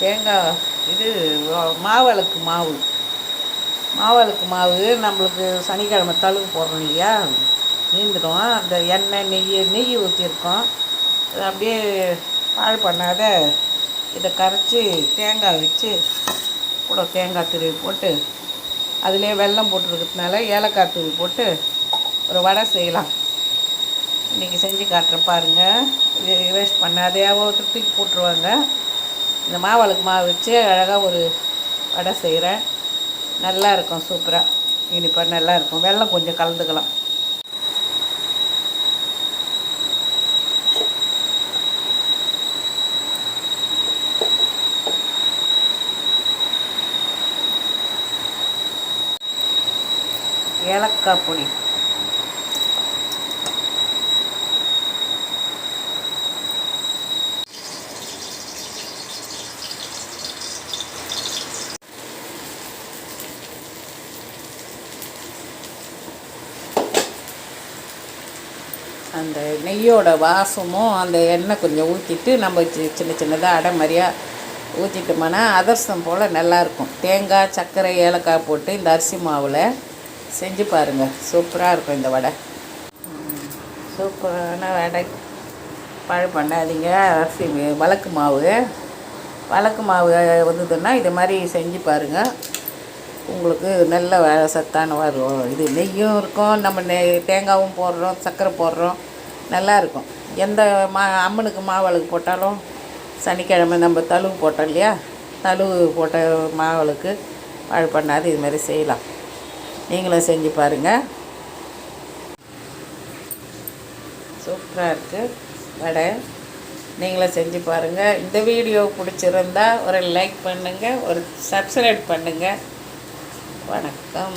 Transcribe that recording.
தேங்காய் இது மாவளக்கு மாவு. மாவளக்கு மாவு நம்மளுக்கு சனிக்கிழமை தழுவு போடுறோம் இல்லையா? நீந்துடும். அந்த எண்ணெய் நெய் நெய் ஊற்றிருக்கோம் அப்படியே பாழ் பண்ணாத இதை கரைச்சி தேங்காய் வச்சு கூட தேங்காய் துருவி போட்டு அதுலேயே வெல்லம் போட்டுருக்கிறதுனால ஏலக்காய் தூள் போட்டு ஒரு வடை செய்யலாம். இன்றைக்கி செஞ்சு காட்டுறேன் பாருங்கள் வேஸ்ட் பண்ணாதே ஒருத்தர் தூக்கி போட்டுருவாங்க. இந்த மாவளுக்கு மாவு வச்சு அழகாக ஒரு வடை செய்கிறேன் நல்லா இருக்கும் சூப்பராக இனிப்பாக நல்லா இருக்கும். வெள்ளம் கொஞ்சம் கலந்துக்கலாம். ஏலக்காய் பொடி. அந்த நெய்யோட வாசமும் அந்த எண்ணெய் கொஞ்சம் ஊற்றிட்டு நம்ம சி- சின்ன சின்னதாக அடை மாதிரியாக ஊற்றிட்டோம்னா அதர்சம் போல் நல்லாயிருக்கும் தேங்காய் சர்க்கரை ஏலக்காய் போட்டு இந்த அரிசி மாவில் செஞ்சு பாருங்கள் சூப்பராக இருக்கும் இந்த வடை. சூப்பரான வடை. பழு பண்ணாதீங்க. அரிசி வழக்கு மாவு. வழக்கு மாவு வந்ததுன்னா இது மாதிரி செஞ்சு பாருங்கள் உங்களுக்கு நல்ல வ- சத்தான வரும் இது நெய்யும் இருக்கும் நம்ம நெய் தேங்காயும் போடுறோம் சர்க்கரை போடுறோம் நல்லாயிருக்கும் எந்த மா அம்மனுக்கு மாவளுக்கு போட்டாலும் சனிக்கிழமை நம்ம தழுவு போட்டோம் இல்லையா? தழுவு போட்ட மாவளுக்கு பாழ் பண்ணாது இது மாதிரி செய்யலாம். நீங்களும் செஞ்சு பாருங்கள் சூப்பராக இருக்குது வடை. நீங்களும் செஞ்சு பாருங்கள் இந்த வீடியோ பிடிச்சிருந்தா ஒரு லைக் பண்ணுங்கள் ஒரு சப்ஸ்கிரைப் பண்ணுங்கள் வணக்கம்.